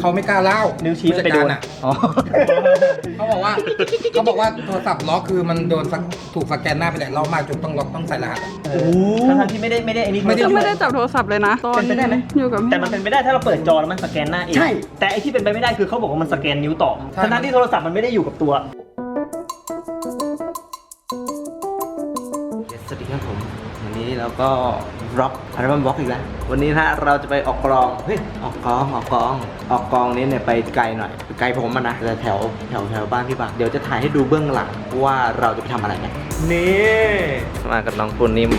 เขาไม่กล้าเล่านิ้วชี้มันไปโดนผู้จัดการอะอ๋อ เขาบอกว่าเขาบอกว่าโทรศัพท์ล็อกคือมันโดนสักถูกสแกนหน้าไปหลายรอบมากจนต้องล็อกต้องใส่รหัสอะโอ้ทั้งๆที่ไม่ได้ไม่ได้อันนี้ไม่ได้ก็ไม่ได้จับโทรศัพท์เลยนะตอนเป็นไปได้ไหม อยู่กับแต่มันเป็นไปได้ถ้าเราเปิดจอแล้วมันสแกนหน้าเองใช่ แต่ไอที่เป็นไปไม่ได้คือเขาบอกว่ามันสแกนนิ้วต่อใช่ ทั้งๆที่โทรศัพท์มันไม่ได้อยู่กับตัว สวัสดีครับผมวันนี้เราก็ ร็อกคาร์บอนบล็อกอีกแล้ว วันนี้นะเราจะไปออกกรองเฮ้ยออกกองออกกองออกกองนี้เนี่ยไปไกลหน่อยไกลผมมันนะแต่แถวแถวแถวบ้านพี่บางเดี๋ยวจะถ่ายให้ดูเบื้องหลังว่าเราจะไปทำอะไรกันนี่มากับน้องปุณนิ่ม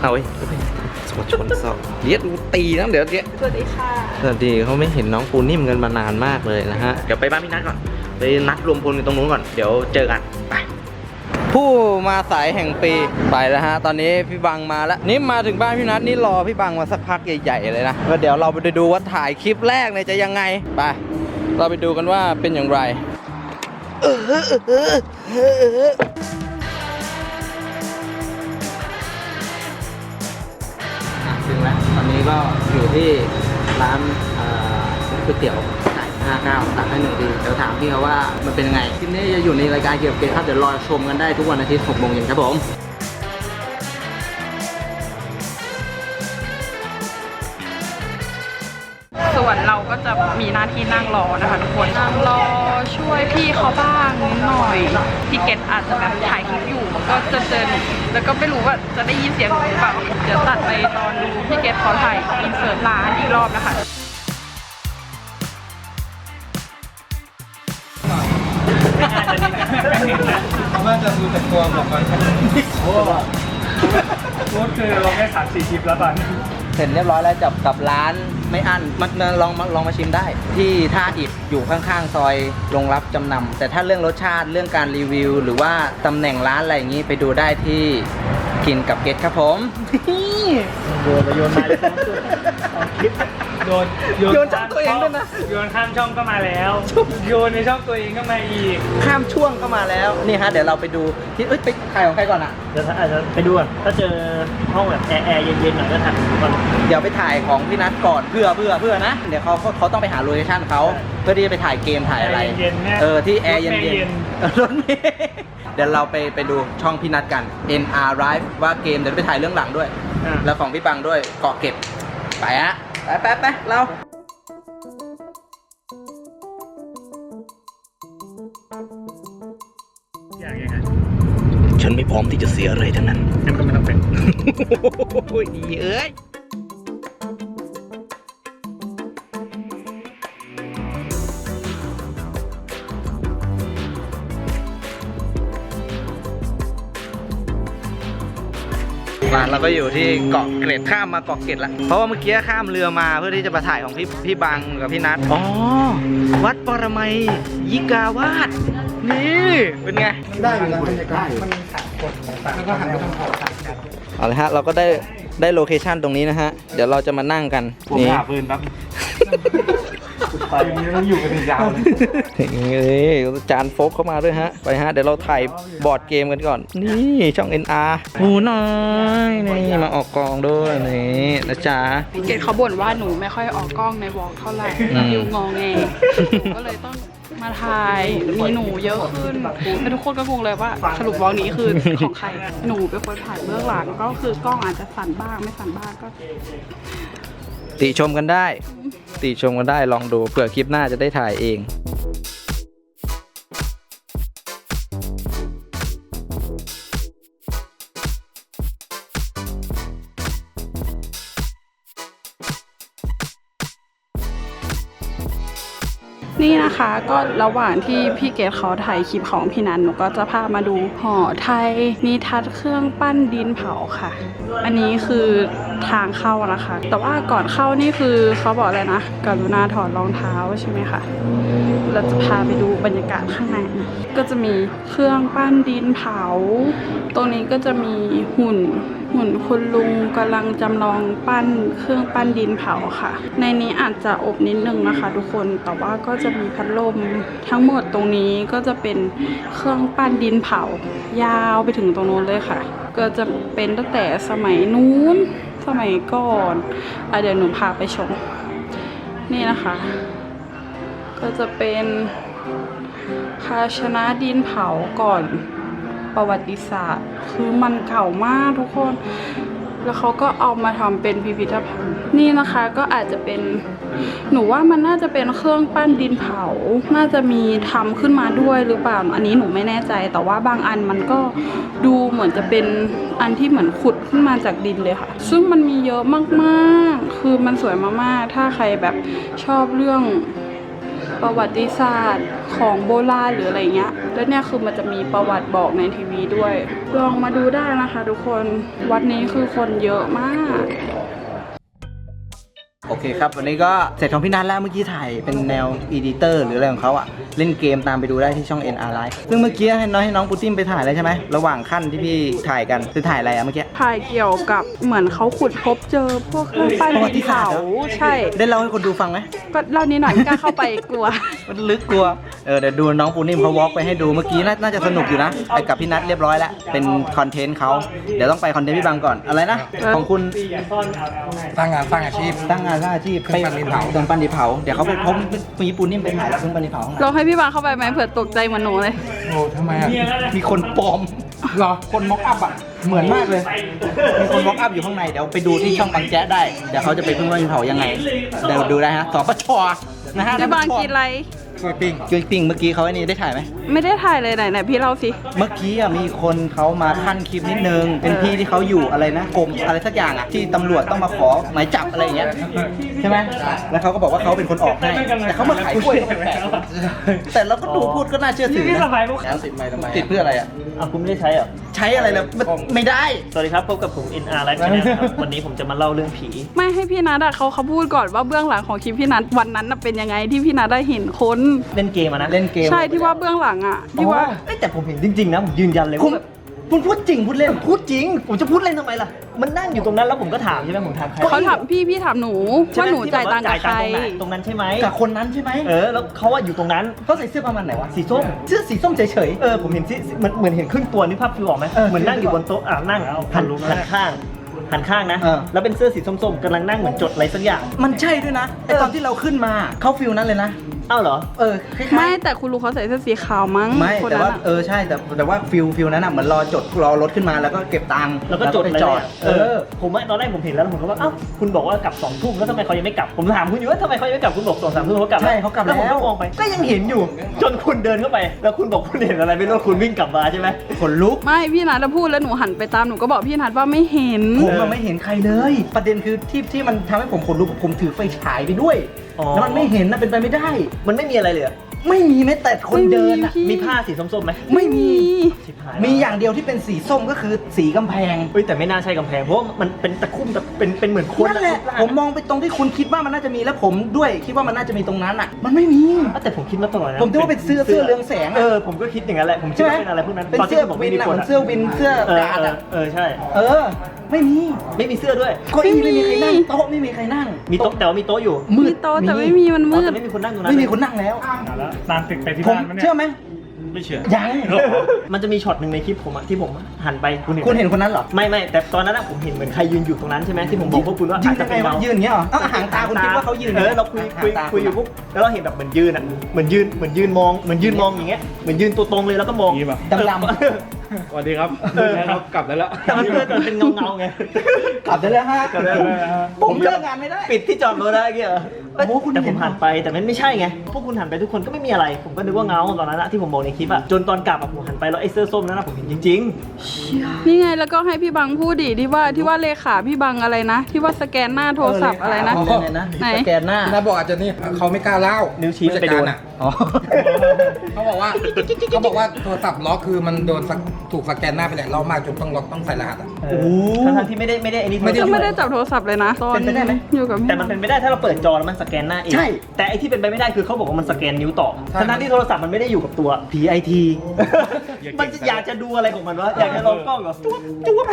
เอาเว้ยสวดชนสอบเดี๋ยวดูตีนะเดี๋ยวเดี๋ยวสวัสดีค่ะสวัสดีเขาไม่เห็นน้องปูนิ่มกันมานานมากเลยนะฮะเดี๋ยวไปบ้านพี่นัทก่อนไปนัดรวมพลกันตรงนู้นก่อนเดี๋ยวเจอกันไป ผู้มาสายแห่งปีไปแล้วฮะ ตอนนี้พี่บังมาแล้ว นี่มาถึงบ้านพี่นัทนี่รอพี่บังมาสักพักใหญ่ๆเลยนะก็เดี๋ยวเราไปดูว่าถ่ายคลิปแรกเนี่ยจะยังไงไป เราไปดูกันว่าเป็นอย่างไรอะถึงแล้วตอนนี้ก็อยู่ที่ร้านอ่อก๋วยเตี๋ยว ไก่ห้าเก้าตักให้หนึ่งทีเดี๋ยวถามพี่เขาว่ามันเป็นยังไงคลิปนี้จะอยู่ในรายการเกี่ยวกับเกมครับเดี๋ยวรอชมกันได้ทุกวันอาทิตย์6โมงเย็นครับผมส่วนเราก็จะมีหน้าที่นั่งรอนะคะทุกคนนั่งรอช่วยพี่เขาบ้างนิดหน่อยพี่เกดอาจจะแบบถ่ายคลิปอยู่ก็จะเจอหนูแล้วก็ไม่รู้ว่าจะได้ยินเสียงหนูหรือเปล่าเดี๋ยวตัดไปตอนดูพี่เกดเขาถ่ายอินเสิร์ตร้านอีกรอบนะคะ ว่าจะดูแต่ตัวบอกก่อนโอ้โหคือลงแค่สามสี่คลิปแล้วตอนนี้เสร็จเรียบร้อยแล้วจับกับร้านไม่อั้นมันลองลองมาชิมได้ ที่ท่าอิฐอยู่ข้างๆซอยโรงรับจำนำแต่ถ้าเรื่องรสชาติเรื่องการรีวิว หรือว่าตำแหน่งร้านอะไรอย่างนี้ไปดูได้ที่ กินกับเกตครับผมโยนไปโยนมาเลยเอาคลิปโยนโยนช่องตัวเองด้วยนะ โยนข้ามช่องก็มาแล้ว โยนในช่องตัวเองก็มาอีก ข้ามช่วงก็มาแล้ว นี่ฮะ เดี๋ยวเราไปดูที่เอ้ยไปถ่ายของใครก่อนอะ เดี๋ยวอาจจะไปดูก่อนถ้าเจอห้องแบบแอร์แอร์เย็นๆหน่อยก็ถ่ายดูก่อน เดี๋ยวไปถ่ายของพี่นัทก่อนเพื่อเพื่อเพื่อนะ เดี๋ยวเขาเขาเขาต้องไปหาโลเคชั่นเขาเพื่อที่จะไปถ่ายเกมถ่ายอะไร แอร์เย็นๆเนี่ยเออที่แอร์เย็รถเมล์เย็นนๆเออรถเมล์เดี๋ยวเราไปไปดูช่องพี่นัทกัน NR Live ว่าเกมเดี๋ยวไปถ่ายเรื่องหลังด้วย อะแล้วของพี่บังด้วยเกาะเก็บ ไปฮะไปไปไปเรา อย่างยังไงฉันไม่พร้อมที่จะเสียอะไรทั้งนั้น งั้นก็ไม่ต้องเป็น โอ้ยอีเอ้ย มาเราก็อยู่ที่เกาะเกร็ดข้ามมาเกาะเกร็ดละเพราะว่าเมื่อกี้ข้ามเรือมาเพื่อที่จะมาถ่ายของพี่พี่บังกับพี่นัทอ๋อวัดปรมัยยิกาวาสนี่เป็นไงได้อยู่นะบรรยากาศมันสามคนแล้วก็หันไปทางขวาเอาละฮะเราก็ได้ได้โลเคชันตรงนี้นะฮะ เดี๋ยวเราจะมานั่งกันผมนี่หาฟืนแป๊บ ตอนนี้ต้องอยู่กันยาวเลยนี่จานโฟกเข้ามาด้วยฮะ ไปฮะ เดี๋ยวเราถ่ายบอร์ดเกมกันก่อน นี่ช่อง NR หูน้อยนี่มาออกกองด้วยนี่นะจ๊ะพี่เกดเขาบ่นว่าหนูไม่ค่อยออกกล้องในวอล์กเท่าไหร่อืมดิวงอแงหนูก็เลยต้องมาถ่ายมีหนูเยอะขึ้นแล้วทุกคนก็งงเลยว่าสรุปวอล์กนี้คือของใครหนูเป็นคนถ่ายเบื้องหลังก็คือกล้องอาจจะสั่นบ้างไม่สั่นบ้างก็ ติชมกันได้ ติชมกันได้ลองดูเผื่อคลิปหน้าจะได้ถ่ายเอง ก็ระหว่างที่พี่เกดเขาถ่ายคลิปของพี่นันหนูก็จะพามาดูหอไทยมีทัดเครื่องปั้นดินเผาค่ะ อันนี้คือทางเข้านะคะ แต่ว่าก่อนเข้านี่คือเขาบอกเลยนะกรุณาถอดรองเท้าใช่ไหมคะเราจะพาไปดูบรรยากาศข้างในก็จะมีเครื่องปั้นดินเผา ตรงนี้ก็จะมีหุ่น หุ่นคุณลุงกำลังจำลองปั้นเครื่องปั้นดินเผาค่ะ ในนี้อาจจะอบนิดนึงนะคะ ทุกคน แต่ว่าก็จะมีพัดลมทั้งหมดตรงนี้ก็จะเป็นเครื่องปั้นดินเผา ยาวไปถึงตรงนู้นเลยค่ะ ก็จะเป็นตั้งแต่สมัยนู้น สมัยก่อนอเดี๋ยวหนูพาไปชม นี่นะคะ ก็จะเป็นภาชนะดินเผาก่อน ประวัติศาสตร์ คือมันเก่ามากทุกคน แล้วเขาก็เอามาทำเป็นพิพิธภัณฑ์ นี่นะคะก็อาจจะเป็น หนูว่ามันน่าจะเป็นเครื่องปั้นดินเผา น่าจะมีทำขึ้นมาด้วยหรือเปล่า อันนี้หนูไม่แน่ใจ แต่ว่าบางอันมันก็ดูเหมือนจะเป็นอันที่เหมือนขุดขึ้นมาจากดินเลยค่ะ ซึ่งมันมีเยอะมากๆ คือมันสวยมากๆ ถ้าใครแบบชอบเรื่อง ประวัติศาสตร์ของโบราณหรืออะไรเงี้ย แล้วเนี่ยคือมันจะมีประวัติบอกในทีวีด้วย ลองมาดูได้นะคะทุกคน วัดนี้คือคนเยอะมาก โอเคครับ วันนี้ก็เสร็จของพี่นัทแล้วเมื่อกี้ถ่ายเป็นแนวอีดิเตอร์หรืออะไรของเขาอะเล่นเกมตามไปดูได้ที่ช่อง NR Live ซึ่งเมื่อกี้ให้น้องให้น้องปูติ้มไปถ่ายแล้วใช่ไหมระหว่างขั้นที่พี่ถ่ายกันคือถ่ายอะไรอะเมื่อกี้ ถ่ายเกี่ยวกับเหมือนเขาขุดพบเจอพวกเครื่องปั้นประวัดิตินศาสตเผาร์เหรอ ใช่ ได้เล่าให้คนดูฟังไหม ก็เล่านี้หน่อยไม่กล้าเข้าไปกลัว มันลึกกลัว เออเดี๋ยวดูน้องปูนิ่มเขาวอล์กไปให้ดูเมื่อกี้น่าน่าจะสนุกอยู่นะไปกับพี่นัทเรียบร้อยแล้ว เป็นคอนเทนต์เขา เดี๋ยวต้องไปคอนเทนต์พี่บังก่อน อะไรนะ ของคุณสร้างงานสร้างอาชีพ ตั้งงานสร้างอาชีพเครื่องปั้นดินเผา เครื่องปั้นดินเผา เดี๋ยวเขาไปพบมีปูนิ่มไปถ่ายแล้วเครื่องปั้นดินเผาข้างในลองให้พี่บางเข้าไปไหมเผื่อตกใจเหมือนหนูเลย โอ้ทำไมอะมีคนปลอม เหรอ คนม็อกอัพอะ เหมือนมากเลย มีคนม็อกอัพอยู่ข้างใน เดี๋ยวไปดูที่ช่องบางแจ๊ะได้ เดี๋ยวเขาจะไปพึ่งว่าดินเผายังไง เดี๋ยวดูได้ฮะสปชนะฮะพี่บางกินอะไร กล้วยปิ้งกล้วยปิ้งเมื่อกี้เขาไอ้นี่ได้ถ่ายไหม ไม่ได้ถ่ายเลยไหนไหนพี่เล่าสิ เมื่อกี้อะมีคนเขามาขั้นคลิปนิดนึง เป็นพี่ที่เขาอยู่อะไรนะกรมอะไรสักอย่างอะที่ตำรวจต้องมาขอหมายจับอะไรอย่างเงี้ยใช่ไหมแล้วเขาก็บอกว่าเขาเป็นคนออกให้แต่เขามาขายกล้วยก็แปลกๆแต่เราก็ดูพูดก็น่าเชื่อถือนี่นะสบายพวกแล้วติดไม้ทำไมติดเพื่ออะไรอะอะคุณไม่ได้ใช้เหรอใช้อะไรแล้วมันไม่ได้ สวัสดีครับพบกับผม NR Live Channel ครับวันนี้ผมจะมาเล่าเรื่องผี ไม่ให้พี่นัทอะเขาเขาพูดก่อนว่าเบื้องหลังของคลิปพี่นัทวันนั้นน่ะเป็นยังไงที่พี่นัทได้เห็นคนเล่นเกมอะนะเล่นเกมใช่ที่ว่าเบื้องหลังอะที่ว่า เอ้ยแต่ผมเห็นจริงๆนะ ผมยืนยันเลยคุณว่าแบบ คุณพูดจริงพูดเล่น พูดจริง ผมจะพูดเล่นทำไมล่ะ มันนั่งอยู่ตรงนั้นแล้วผมก็ถามใช่ไหมผมถามใครเขาถามพี่พี่ถามหนูใช่ว่าไมหนูจ่ายตังค์กับใครตรงไหนตรงนั้นใช่ไหมกับคนนั้นใช่ไหมเออ แล้วเขาว่าอยู่ตรงนั้น เขาใส่เสื้อประมาณไหนวะ สีส้ม เสื้อสีส้มเฉย เออ ผมเห็นสิเหมือนเหมือนเห็นครึ่งตัวนึกภาพฟิวออกไหมเออเหมือนนั่งอยู่บนโต๊ะอ่านั่งหันหันข้าง หันข้างนะ เออ แล้วเป็นเสื้อสีส้มๆกำลังนั่งเหมือนจดอะไรสักอย่าง ๆ มันใช่ด้วยนะไอตอนที่เราขึ้นมา เขาฟิลนั้นเลยนะอ้าวเหรอ เออคล้ายๆ ไม่แต่คุณลุงเขาใส่เสื้อสีขาวมั้งไม่คนแต่นั้นว่าอะเออใช่แต่แต่ว่าฟิลฟิลนั้นอะเหมือนรอจดรอรถขึ้นมาแล้วก็เก็บตังค์แล้วก็จดไปอะไรจอดเนี่ยเออ ผมว่าตอนแรกผมเห็นแล้วผมก็ว่า เอ้า คุณบอกว่ากลับสองทุ่มแล้วทำไมเขายังไม่กลับ ผมถามคุณอยู่ว่าทำไมเขายังไม่กลับ คุณบอกสองสามทุ่มเขากลับใช่เขากลับแล้ว ผมแล้วก็มองไป ก็ยังเห็นอยู่ จนคุณเดินเข้าไป แล้วคุณบอกคุณเห็นอะไรไม่รู้คุณวิ่งกลับมาใช่ไหม ขนลุก ไม่พี่นัทพูดแล้วหนูหันไปตามหนูก็บอกพี่นัทว่าไม่เห็น ผมอะไม่เห็นใครเลย ประเด็นคือที่ที่มันทำให้ผมขนลุกผมถือไฟฉายไปด้วย อ๋อ แล้วมันไม่เห็นนะเป็นไปไม่ได้มันไม่มีอะไรเลยอะ ไม่มีแม้แต่คนเดินอะพี่มีผ้าสีส้มๆไหมไม่มี ชิบหายมีอย่างเดียวที่เป็นสีส้มก็คือสีกำแพงเฮ้ยแต่ไม่น่าใช่กำแพงเพราะว่ามันเป็นตะคุ่มแบบเป็นเป็นเหมือนคนนั่นแหละรูปร่างผมมองไปตรงที่คุณคิดว่ามันน่าจะมีแล้วผมด้วยคิดว่ามันน่าจะมีตรงนั้นอะ มันไม่มีอะแต่ผมคิดมาตลอดนะผมคิดว่าเป็นเสื้อเสื้อเรืองแสงอะ เออผมก็คิดอย่างนั้นแหละผมคิดใช่ไหมว่าเป็นอะไรพวกนั้นเป็นตที่เสื้อผมบกวินไม่มีอะคเหมือนอะเสื้อวินเสื้อเออการ์ดเอออะเออใช่ เออ ไม่มีไม่มีเสื้อด้วย เก้าอี้ไม่ไม่มีมีใครนั่งโต๊ะไม่มีใครนั่ง มีโต๊ะแต่ว่ามีโต๊ะอยู่มืดมีโต๊ะแต่ไม่มีมันอ๋มือดแต่ไม่มีคนนั่งตรงนั้นไม่มีคนนั่งแล้ว แล้วตามตึกไปที่ผมบ้านปะเนี่ยเชื่อไหมไม่เชื่อ ยังมันจะมีช็อตหนึ่งในคลิปผมอะที่ผมหันไปคุณเห็นคุณเห็นคนนั้นเหรอไม่ไม่แต่ตอนนั้นอะผมเห็นเหมือนใครยืนอยู่ตรงนั้นใช่ไหมที่ผมบอกพวกคุณว่ายือาจนจะยังไงเป็นวะเงายืนอย่างเงี้ยเหรอเอ้าหางตาคุณคิดว่าเขายืนเออเราคุยคุยหางตาคุยอยู่ปุ๊บแล้วเราเห็นแบบเหมือนยืนอะเหมือนยืนเหมือนยืนมองเหมือนยืนมองอย่างเงี้ยเหมือนยืนตัวตรงเลยแล้วก็มองงี้ป่ะดำสวัสดีครับเออนะครับกลับได้แล้ว แต่มันเป็นเป็นเงาเงาๆไงๆกลับได้แล้วฮะกลับได้แล้วผมเลิกงานไม่ได้ ปิดที่จอดรถได้เงี้ยเหรอโอ้โหคุณแต่ผเห็มนหันไปแต่มันไม่ใช่ไงพวกคุณหันไปทุกคนก็ไม่มีอะไร ผมก็นึกว่าเงาตอนนั้นอะที่ผมบอกในคลิปอะจนตอนกลับอะผมหันไปแล้วไอ้เสื้อส้มนั้นอะผมเห็นจริง นี่ไงแล้วก็ให้พี่บังพูดดิที่ว่าที่ว่าเลขาพี่บังอะไรนะ ที่ว่าสแกนหน้าโทรศัพท์อะไรนะ เออเลยนะไหน สแกนหน้าพี่นัทบอกอาจจะนี่เขาไม่กล้าเล่านิ้วชี้ผู้จัดไปโดการนอะอ๋อ เขาบอกว่าเขาบอกว่าโทรศัพท์ล็อกคือมันโดนสักถูกสแกนหน้าไปหลายรอบมากจนต้องล็อกต้องใส่รหัสอะๆโอ้ทั้งๆที่ไม่ได้ไม่ได้ไอ้นี่ไม่ได้ ก็ไม่ได้จับโทรศัพท์เลยนะตอนเป็นไปได้ไหม อยู่กับพี่แต่มันเป็นไม่ได้ถ้าเราเปิดจอแล้วมันสแกนหน้าเองใช่ แต่ไอ้ที่เป็นไปไม่ได้คือเขาบอกว่ามันสแกนนิ้วต่อใช่ทั้งๆที่โทรศัพท์มันไม่ได้อยู่กับตัว PIT มันจะอยากจะดูอะไรของมันวะอยากจะลองกล้องเหรอจุ๊บจุ๊บ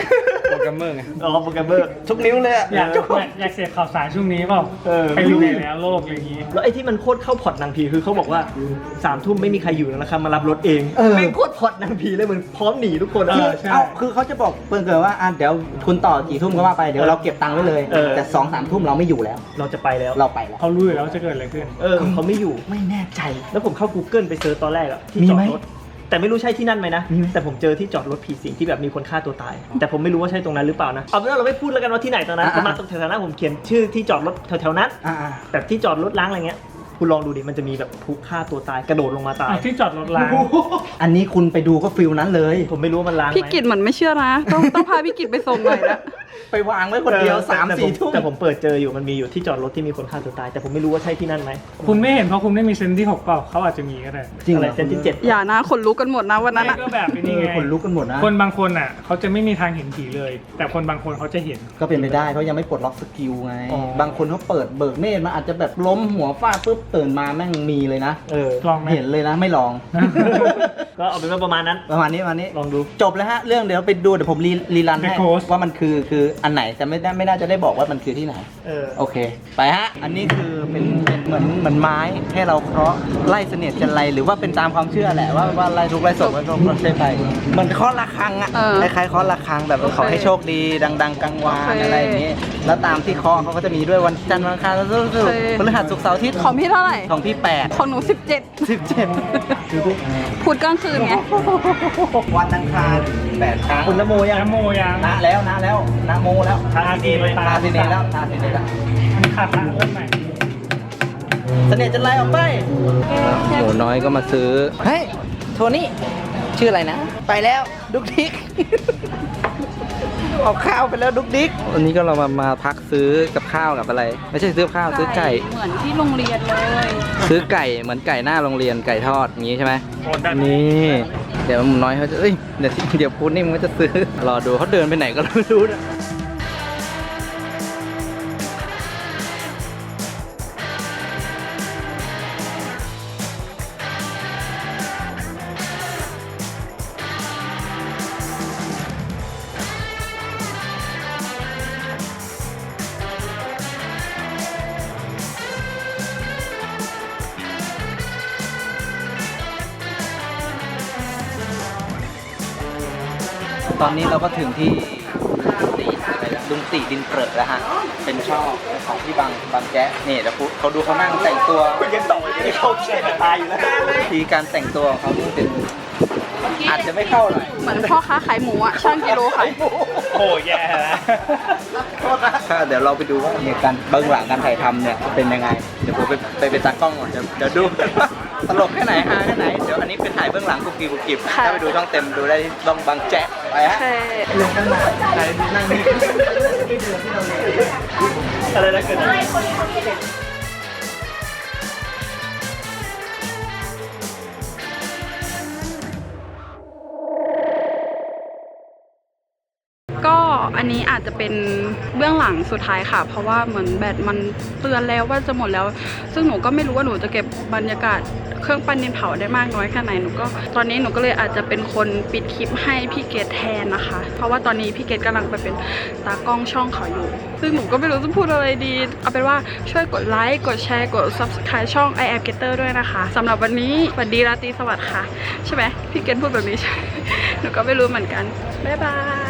โปรแกรมเมอร์ไงอ๋อโปรแกรมเมอร์ทุกนิ้วเลยอะ อยากอยากอยากเสพข่าวสารช่วงนี้เปล่าเออ ไปอยู่ไหนแล้วโลกอย่างนี้แล้วไอ้ที่มันโคตรเข้าพอร์ตนางผีคือเขาบอกว่าสามทุ่มไม่มีใครอยู่แล้วนะครับมารับรถเองเออไม่งโคตรพอร์ตนางผีเลยเหมือนพร้อมหนีทุกคนอะเออใช่เอาคือเขาจะบอกเพิ่งเกิดว่าอะเดี๋ยวคุณต่อกี่ทุ่มก็ว่าไปเดี๋ยวเราเก็บตังค์ไว้เลย เออ แต่สองสามทุ่มเราไม่อยู่แล้ว เราจะไปแล้ว เราไปแล้วเขารู้อยู่แล้วจะเกิดอะไรขึ้น เออเขาไม่อยู่ไม่แน่ใจ แล้วผมเข้า Google ไปเซิร์ชตอนแรกอะที่มีจอไหมดรถ แต่ไม่รู้ใช่ที่นั่นไหมนะ มีไหม แต่ผมเจอที่จอดรถผีสิงที่แบบมีคนฆ่าตัวตาย แต่ผมไม่รู้ว่าใช่ตรงนั้นหรือเปล่านะ เอาเป็นว่าเราไม่พูดแล้วกันว่าที่ไหนตรงนั้นอะ ผมมาตรงแถวนั้นผมเขียนชื่อที่จอดรถแถวๆนั้น อ่า แบบที่จอดรถล้างอะไรเงี้ย คุณลองดูดิ มันจะมีแบบผู้ฆ่าตัวตายกระโดดลงมาตาย อะที่จอดรถล้าง อันนี้คุณไปดูก็ฟิลนั้นเลย ผมไม่รู้ว่ามันล้างไหมพี่กิจเหมือนไม่เชื่อนะ ต้องต้องพาพี่กิจไปส่งหน่อยนะ ไปวางไว้คนเดียวออสามแต่สี่ผทุ่มแต่ผมเปิดเจออยู่มันมีอยู่ที่จอดรถที่มีคนฆ่าตัวตาย แต่ผมไม่รู้ว่าใช่ที่นั่นไหมคุณไม่เห็นเพราะคุณไม่มีเซนส์ที่หกเปล่าเขาอาจจะมีก็ได้จริงอะเหไรรอเซนที่เจ็ดอย่านะขนลุกกันหมดนะวันนั้นไม่อะก็แบบเป็นเอยังอไงคนลุกกันหมดนะคนบางคนอะเขาจะไม่มีทางเห็นผีเลย แต่คนบางคนเขาจะเห็นก็เป็นไปได้เขายังไม่ปลดล็อกสกิลไงอ๋อบางคนเขาเปิดเบิกเนตรมาอาจจะแบบล้มหัวฟาดปุ๊บตื่นมาแม่งมีเลยนะเออลองไหมเห็นเลยนะไม่ลองก็เอาเป็นว่าประมาณนั้นประมาณนี้ประมาณนี้ลองดูจบแล้วฮะเรื่องเดี๋ยวไปดูเดี๋ยวผมรีรีรันให้ The Ghost ว่ามันคือคืออันไหนแต่ไม่ได้ไม่น่าจะได้บอกว่ามันคือที่ไหน เออ โอเค ไปฮะ อันนี้คือเป็นเป็นเหมือนเหมือนไม้ให้เราเคาะไล่เสนียดจันไรหรือว่าเป็นตามความเชื่อแหละว่าว่าไล่ทุกไล่ศพมันต้องใช่ไปเหมือนเคาะระฆังอะเออคล้ายๆเคาะระฆังแบบขอให้โชคดีดัง ๆกลางวานโอเคอะไรอย่างนี้แล้วตามที่เคาะเขาก็จะมีด้วยวันจันทร์วันอังคารแล้วโอเค พฤหัสศุกร์เสาร์อาทิตย์ของพี่เท่าไหร่ ของพี่แปดของหนู สิบเจ็ดสิบเจ็ดพูดกลางคืนไงวันอังคารแปดครั้งคุณละโมยังยาโมยังนะแล้วนะแล้วนะโมแล้วทาสีไปทาสิเนแล้วทาสิเนแล้วขาดละเริ่มใหม่เสน่ห์จะไล่ออกไปหมูน้อยก็มาซื้อ เฮ้ย โทนี่ ชื่ออะไรนะ ไปแล้วดุกดิกเอาข้าวไปแล้วดุกดิกวันนี้ก็เรามามาพักซื้อกับข้าวกับอะไร ไม่ใช่ซื้อข้าวซื้อไก่ เหมือนที่โรงเรียนเลย ซื้อไก่เหมือนไก่หน้าโรงเรียนไก่ทอดอย่างนี้ใช่ไหมโอนด้านนี่ เดี๋ยวหมูน้อยเขาจะเอ้ย เดี๋ยวเดี๋ยวพูดนี่มันก็จะซื้อ รอดูเขาเดินไปไหนก็ไม่รู้นะ ตอนนี้เราก็ถึงที่ตีอะไรนะลุงตีดินเปรอะแล้วฮะ เป็นช่อของพี่บังบังแจ๊ะนี่เดี๋ยวเขาดูเขานั่งแต่งตัวยังต่อยังเข้าเขียนตายอยู่แล้ววิธีการแต่งตัวของเขานี่เป็นอาจจะไม่เข้าหน่อยเหมือนพ่อค้าขายหมูอะช่างกิโลขายหมูโอ้แย่แล้วโทษนะถ้าเดี๋ยวเราไปดูว่าเนี่ยการเบื้องหลังการถ่ายทำเนี่ยเป็นยังไง เดี๋ยวผมไปไปเป็นตากล้องก่อนเดี๋ยวเดี๋ยวดู ตลกแค่ไหนฮาแค่ไหน เดี๋ยวอันนี้เป็นถ่ายเบื้องหลังกุกกีกุกกิบถ้าไปดูช่องเต็มดูได้ที่ช่องบางแจ๊ะไปโอฮะเคลงกันมาใครนั่งนี่อะไรนะเกิดอะไร อันนี้อาจจะเป็นเบื้องหลังสุดท้ายค่ะ เพราะว่าเหมือนแบตมันเตือนแล้วว่าจะหมดแล้ว ซึ่งหนูก็ไม่รู้ว่าหนูจะเก็บบรรยากาศเครื่องปั้นดินเผาได้มากน้อยแค่ไหนหนูก็ตอนนี้หนูก็เลยอาจจะเป็นคนปิดคลิปให้พี่เกดแทนนะคะ เพราะว่าตอนนี้พี่เกดกำลังไปเป็นตากล้องช่องเขาอยู่ ซึ่งหนูก็ไม่รู้จะพูดอะไรดี เอาเป็นว่าช่วยกดไลค์กดแชร์กด subscribe ช่อง i am getter ด้วยนะคะสำหรับวันนี้สวัสดีราตรีสวัสดิ์ค่ะ ใช่ไหมพี่เกดพูดแบบนี้ใช่หนูก็ไม่รู้เหมือนกันบ๊ายบาย